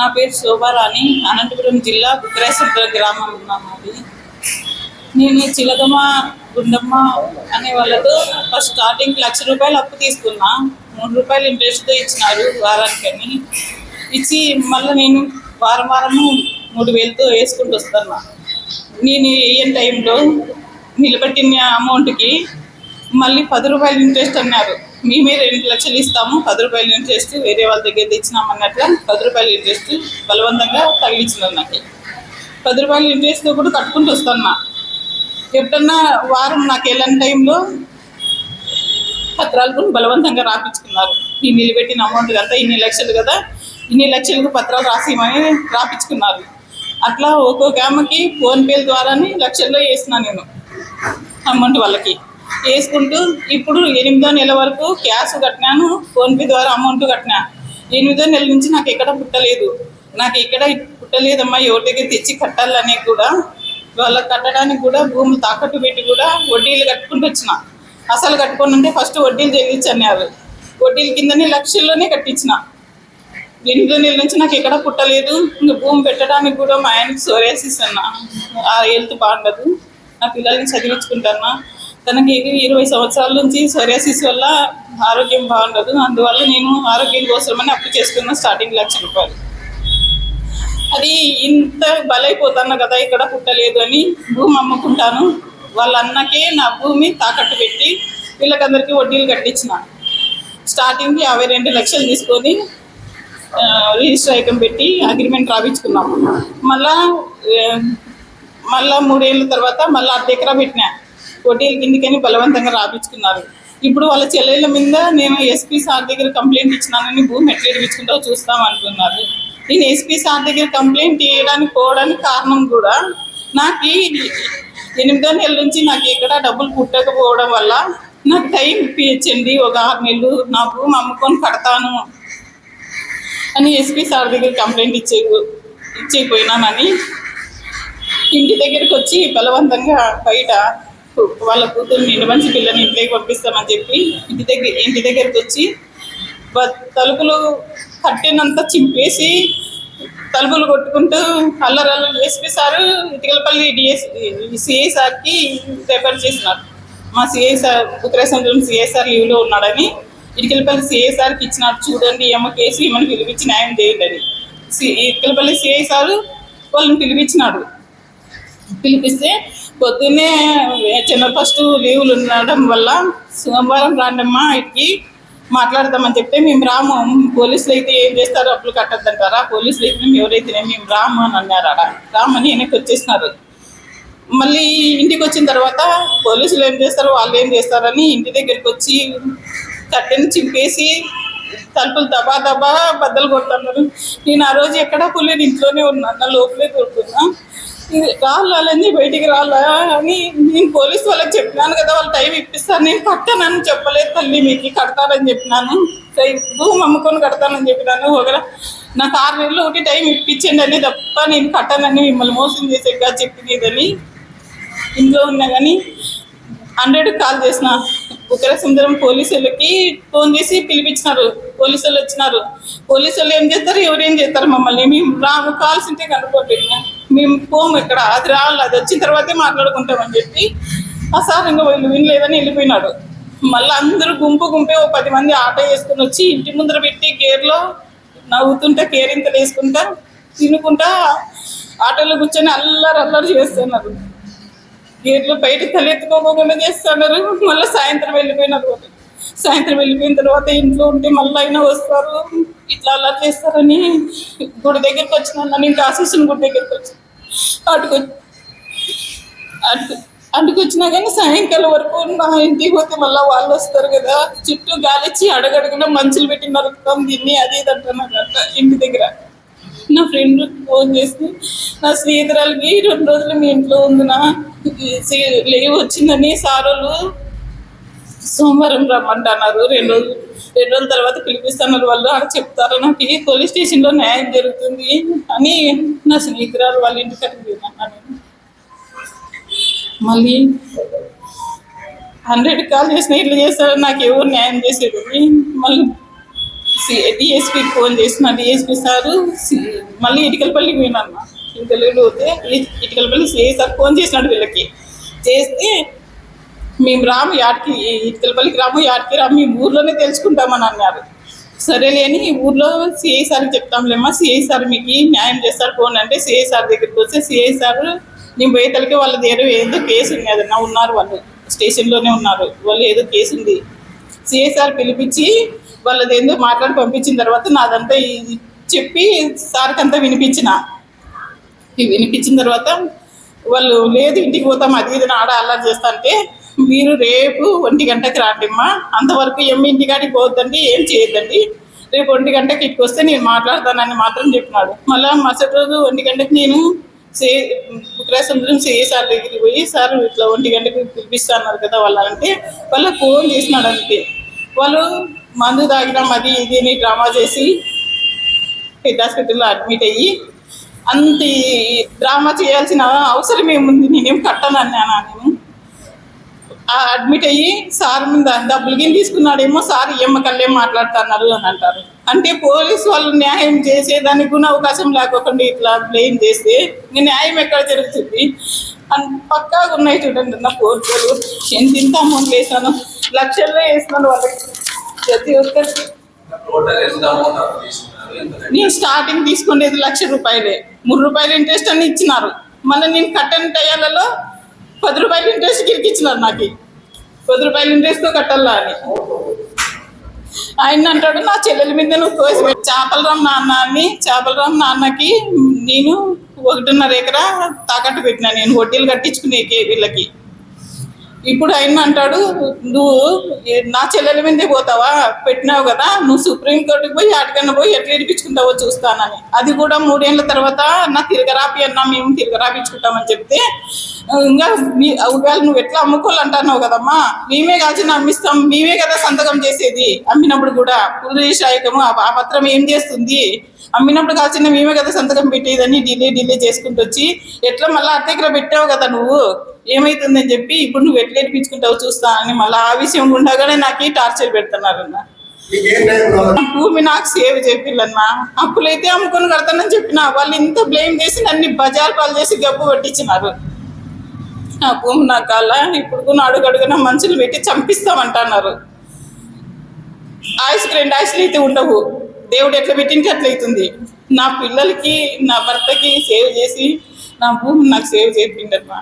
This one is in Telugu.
నా పేరు శోభారాణి అనంతపురం జిల్లా బుక్రేశ్వర గ్రామం ఉన్నామండి నేను చిలకమ్మ గుండమ్మ అనే వాళ్ళతో ఫస్ట్ స్టార్టింగ్ లక్ష రూపాయలు అప్పు తీసుకున్నా. మూడు రూపాయలు ఇంట్రెస్ట్తో ఇచ్చినారు వారానికని. ఇచ్చి మళ్ళీ నేను వారం వారము మూడు వేలతో వేసుకుంటూ వస్తున్నా. నేను వేయని టైంలో నిలబెట్టిన అమౌంట్కి మళ్ళీ పది రూపాయలు ఇంట్రెస్ట్ అన్నారు. మేమే రెండు లక్షలు ఇస్తాము. పది రూపాయలు ఇంట్రెస్ట్ వేరే వాళ్ళ దగ్గర తెచ్చినామన్నట్ల పది రూపాయలు ఇంట్రెస్ట్ బలవంతంగా తగిలించినారు నాకు. పది రూపాయలు ఇంట్రెస్ట్ కూడా కట్టుకుంటూ వస్తున్నా ఎప్పుడన్నా వారం నాకు వెళ్ళని టైంలో పత్రాలు కూడా బలవంతంగా రాపించుకున్నారు ఈ నిలబెట్టిన అమౌంట్ కదా ఇన్ని లక్షలు కదా ఇన్ని లక్షలకు పత్రాలు రాసిమని రాపించుకున్నారు అట్లా ఒక్కొక్క ఆమెకి ఫోన్పేల ద్వారానే లక్షల్లో వేసిన నేను అమౌంట్ వాళ్ళకి. వేసుకుంటూ ఇప్పుడు ఎనిమిదో నెల వరకు క్యాష్ కట్టినాను ఫోన్పే ద్వారా అమౌంట్ కట్టినా. ఎనిమిదో నెల నుంచి నాకు ఎక్కడ పుట్టలేదు. నాకు ఎక్కడ పుట్టలేదమ్మా ఎవరి దగ్గర తెచ్చి కట్టాలని కూడా వాళ్ళకి కట్టడానికి కూడా భూములు తాకట్టు పెట్టి కూడా వడ్డీలు కట్టుకుంటూ వచ్చిన. అసలు కట్టుకొని ఉంటే ఫస్ట్ వడ్డీలు చెల్లించన్నారు వడ్డీల కిందనే లక్షల్లోనే కట్టించిన. ఎనిమిదో నెల నుంచి నాకు ఎక్కడ పుట్టలేదు. ఇంకా భూమి పెట్టడానికి కూడా మా ఆయనకి సోరేసిస్ అన్న. ఆ హెల్త్ బాగుండదు. నా పిల్లల్ని చదివించుకుంటానా? తనకి ఇరవై సంవత్సరాల నుంచి సోరియాసిస్ వల్ల ఆరోగ్యం బాగుండదు. అందువల్ల నేను ఆరోగ్యం కోసమని అప్పు చేసుకున్న స్టార్టింగ్ లక్ష రూపాయలు. అది ఇంత బలైపోతాను కదా ఇక్కడ పుట్టలేదు అని భూమి అమ్ముకుంటాను. వాళ్ళ అన్నకే నా భూమి తాకట్టు పెట్టి వీళ్ళకందరికీ వడ్డీలు కట్టించిన. స్టార్టింగ్కి యాభై రెండు లక్షలు తీసుకొని రిజిస్టర్ ఐకం పెట్టి అగ్రిమెంట్ రాపించుకున్నాము. మళ్ళా మళ్ళా మూడేళ్ళ తర్వాత మళ్ళీ అర్ధ ఎకరా పెట్టినా. వడ్డీల కిందికని బలవంతంగా రాపించుకున్నారు. ఇప్పుడు వాళ్ళ చెల్లెల మీద నేను ఎస్పీ సార్ దగ్గర కంప్లైంట్ ఇచ్చినానని భూమి ఎట్లా ఇచ్చుకుంటారో చూస్తాం అంటున్నారు. నేను ఎస్పీ సార్ దగ్గర కంప్లైంట్ ఇవ్వడానికి పోవడానికి కారణం కూడా నాకు ఎనిమిదో నెలల నుంచి నాకు ఎక్కడ డబ్బులు పుట్టకపోవడం వల్ల నాకు టైం ఇప్పించండి ఒక ఆరు నెలలు నా భూమి అమ్ముకొని కడతాను అని ఎస్పీ సార్ దగ్గర కంప్లైంట్ ఇచ్చే ఇచ్చేపోయినానని ఇంటి దగ్గరికి వచ్చి బలవంతంగా బయట వాళ్ళ కూతురు నిండు మంచి పిల్లని ఇంట్లోకి పంపిస్తామని చెప్పి ఇంటి దగ్గర ఇంటి దగ్గరికి వచ్చి తలుపులు కట్టినంత చింపేసి తలుపులు కొట్టుకుంటూ అల్లరల్లు SP sir Itukalapalli DS CI సార్కి రెఫర్ చేసినారు. మా CI sir Uttarasandram CI sir లీవ్లో ఉన్నాడని ఇటుకలపల్లి సిఐ సార్కి ఇచ్చినారు. చూడండి ఏమో కేసు ఏమని పిలిపించి న్యాయం చేయండి అని సి- ఇటుకలపల్లి సిఐ సారు వాళ్ళని పిలిపించినాడు పిలిపిస్తే పొద్దున్నే చిన్న ఫస్ట్ లీవులు ఉండడం వల్ల సోమవారం రాండమ్మా ఇటుకి మాట్లాడదామని చెప్తే మేము రాము. పోలీసులు అయితే ఏం చేస్తారో? అప్పులు కట్టద్దంటారా? పోలీసులు అయితే మేము ఎవరైతేనే మేము రాము అని అన్నారు ఆడ. రామని వెనక్కి వచ్చేసినారు. మళ్ళీ ఇంటికి వచ్చిన తర్వాత పోలీసులు ఏం చేస్తారు? వాళ్ళు ఏం చేస్తారని ఇంటి దగ్గరికి వచ్చి కట్టెని చింపేసి తలుపులు దబా దబా బద్దలు కొడుతున్నారు. నేను ఆ రోజు ఎక్కడా పోలేదు. ఇంట్లోనే ఉన్నాను నా లోపలే దొరుకుతున్నా ఇది రాళ్ళని బయటికి రాళ్ళా అని నేను పోలీస్ వాళ్ళకి చెప్పినాను కదా వాళ్ళు టైం ఇప్పిస్తారు. నేను కట్టానని చెప్పలేదు తల్లి మీకు కడతానని చెప్పినాను. టైం భూమి అమ్ముకొని కడతానని చెప్పినాను. ఒకవేళ నాకు ఆరు నెలలు ఒకటి టైం ఇప్పించండి అని తప్ప నేను కట్టానని మిమ్మల్ని మోసం చేసేగా చెప్పిందని ఇంట్లో ఉన్నా కానీ హండ్రెడ్ కాల్ చేసిన. ఉత్తర సుందరం పోలీసు వాళ్ళకి ఫోన్ చేసి పిలిపించినారు. పోలీసు వాళ్ళు వచ్చినారు. పోలీసులు వాళ్ళు ఏం చేస్తారు? ఎవరేం చేస్తారు? మమ్మల్ని మేము రాము కాల్స్ ఉంటే కనుక్కోండి. మేము పోము ఇక్కడ అది రావాలి అది వచ్చిన తర్వాతే మాట్లాడుకుంటామని చెప్పి ఆ సార్ ఇంకా వీళ్ళు వినలేదని వెళ్ళిపోయినాడు. మళ్ళీ అందరూ గుంపు గుంపే ఓ పది మంది ఆటో వేసుకుని వచ్చి ఇంటి ముందర పెట్టి గేర్లో నవ్వుతుంటా కేరింతలు వేసుకుంటా తినుకుంటా ఆటోలో కూర్చొని అల్లరి అల్లరి చేస్తున్నారు. గేట్లు బయట తలెత్తుకోకుండా చేస్తున్నారు. మళ్ళీ సాయంత్రం వెళ్ళిపోయినారు సాయంత్రం వెళ్ళిపోయిన తర్వాత ఇంట్లో ఉంటే మళ్ళీ అయినా వస్తారు. ఇట్లా అలా చేస్తారని గుడి దగ్గరికి వచ్చిన నేను ఆశీస్సుని గుడి దగ్గరికి వచ్చి అటుకు అటు అటుకొచ్చినా కానీ సాయంకాలం వరకు నా ఇంటికి పోతే మళ్ళీ వాళ్ళు వస్తారు కదా. చుట్టూ గాలిచ్చి అడగడుగున మంచులు పెట్టి నరుకుతాం దీన్ని అది ఇది అంటున్నారు ఇంటి దగ్గర. నా ఫ్రెండ్ ఫోన్ చేసి నా స్నేహితురాలకి రెండు రోజులు మీ ఇంట్లో ఉందినా? లేవు వచ్చిందని సారోలు సోమవారం రమ్మంటున్నారు రెండు రోజులు రెండు రోజుల తర్వాత పిలిపిస్తున్నారు వాళ్ళు అక్కడ చెప్తారు. నాకు ఈ పోలీస్ స్టేషన్లో న్యాయం జరుగుతుంది అని నా స్నేహితురాలు వాళ్ళ ఇంటికి అడిగినాను మళ్ళీ హండ్రెడ్ కాల్ చేసిన ఇట్లా చేస్తారు నాకు ఎవరు న్యాయం చేసేది? మళ్ళీ డిఎస్పీకి ఫోన్ చేసిన డిఎస్పీ సారు సి- మళ్ళీ ఇటుకలపల్లికి పోయినా ఇటుకలపల్లి పోతే ఇటుకలపల్లి సిఐ సార్ ఫోన్ చేసినాడు వీళ్ళకి. చేస్తే మేము రాము యాడికి ఇటుకలపల్లికి రాము యాడికి రాము మీ ఊర్లోనే తెలుసుకుంటామని అన్నారు. సరేలే అని ఊర్లో సిఐ సార్ చెప్తాంలేమ్మా సిఐ సార్ మీకు న్యాయం చేస్తారు ఫోన్ అంటే సిఐ సార్ దగ్గరికి వస్తే సిఐ సార్ నేను పోయేతలకి వాళ్ళ దగ్గర ఏదో కేసు ఉంది అదన్నా ఉన్నారు వాళ్ళు స్టేషన్లోనే ఉన్నారు వాళ్ళు ఏదో కేసు ఉంది. సిఐ సార్ పిలిపించి వాళ్ళది ఏందో మాట్లాడి పంపించిన తర్వాత నాదంతా చెప్పి సార్కి అంతా వినిపించిన వినిపించిన తర్వాత వాళ్ళు లేదు ఇంటికి పోతాం అది ఇది ఆడ అల్లరి చేస్తా అంటే మీరు రేపు ఒంటి గంటకి రాండిమ్మా. అంతవరకు ఏమి ఇంటికాడికి పోద్దండి ఏం చేయొద్దండి. రేపు ఒంటి గంటకి ఇక్కడికి వస్తే నేను మాట్లాడతానని మాత్రం చెప్పినాడు. మళ్ళీ మరుసటి రోజు ఒంటి గంటకి నేను సే బుక్రాసముద్రం సిఏ సార్ దగ్గరికి పోయి సార్ ఇట్లా ఒంటి గంటకి పిలిపిస్తున్నారు కదా వాళ్ళు వాళ్ళకి ఫోన్ చేసినాడు అంతే వాళ్ళు మందు తాగినాం అది ఇది అని డ్రామా చేసి పెద్ద హాస్పిటల్లో అడ్మిట్ అయ్యి అంత డ్రామా చేయాల్సిన అవసరం ఏముంది? నేనేం కట్టనన్నానా నేను? అడ్మిట్ అయ్యి సార్ మీద డబ్బులు గిని తీసుకున్నాడేమో సార్ ఎమ్మకల్లే మాట్లాడుతున్నారు అని అంటారు. అంటే పోలీసు వాళ్ళు న్యాయం చేసేదానికి కూడా అవకాశం లేకోకుండా ఇట్లా బ్లేమ్ చేస్తే న్యాయం ఎక్కడ జరుగుతుంది? అండ్ పక్కాగా ఉన్నాయి చూడండి నా కోర్టులు. ఎంత ఇంత అమౌంట్ వేసాను లక్షల్లో వేసినాను వాళ్ళకి. ప్రతి ఒక్కరికి. నేను స్టార్టింగ్ తీసుకునేది లక్ష రూపాయలే. మూడు రూపాయలు ఇంట్రెస్ట్ అని ఇచ్చినారు. మళ్ళీ నేను కట్టని టయాలలో పది రూపాయలు ఇంట్రెస్ట్ గిరికిచ్చినారు నాకు. పది రూపాయలు ఇంట్రెస్ట్తో కట్టాలా అని. ఆయన అంటాడు నా చెల్లెల మీద నువ్వు కోసి చేపల చేపలరామ్ నాన్న అని చేపలరామ్ నాన్నకి నేను ఒకటిన్నర ఎకరా తాకట్టు పెట్టినా నేను వడ్డీలు కట్టించుకునే వీళ్ళకి. ఇప్పుడు ఆయన అంటాడు నువ్వు నా చెల్లెల మీదే పోతావా? పెట్టినావు కదా నువ్వు సుప్రీం కోర్టుకి పోయి ఆటికన్నా పోయి ఎట్లా ఇడిపించుకుంటావో చూస్తానని. అది కూడా మూడేళ్ళ తర్వాత నా తిరగరాపి అన్నా మేము తిరగరాపించుకుంటామని చెప్తే ఇంకా మీ ఒకవేళ నువ్వు ఎట్లా అమ్ముకోవాలంటున్నావు కదమ్మా మేమే కాల్చిన అమ్మిస్తాం మేమే కదా సంతకం చేసేది. అమ్మినప్పుడు కూడా పురుషాయకము ఆ పత్రం ఏం చేస్తుంది? అమ్మినప్పుడు కాల్చిన మేమే కదా సంతకం పెట్టేదని డిలే డిలే చేసుకుంటూ వచ్చి ఎట్లా మళ్ళీ అత్త దగ్గర పెట్టావు కదా నువ్వు? ఏమైతుందని చెప్పి ఇప్పుడు నువ్వు ఎట్లా ఏడిపించుకుంటావు చూస్తా అని మళ్ళీ ఆ విషయం ఉండగానే నాకు ఈ టార్చర్ పెడుతున్నారన్న. భూమి నాకు సేవ్ చేపిల్లన్నా. అప్పులైతే అమ్ముకొని కడతానని చెప్పిన వాళ్ళు ఇంత బ్లేమ్ చేసి నన్ను బజార్ పాలు చేసి గబ్బు పట్టించినారు. ఆ భూమి నాకు కాల ఇప్పుడు కూడా అడుగు అడుగున మనుషులు పెట్టి చంపిస్తామంటున్నారు. ఆయుష్కి రెండు ఆయుష్లు అయితే ఉండవు. దేవుడు ఎట్లా పెట్టింటే అట్లా అవుతుంది. నా పిల్లలకి నా భర్తకి సేవ్ చేసి నా భూమి నాకు సేవ్ చేపిండమ్మా.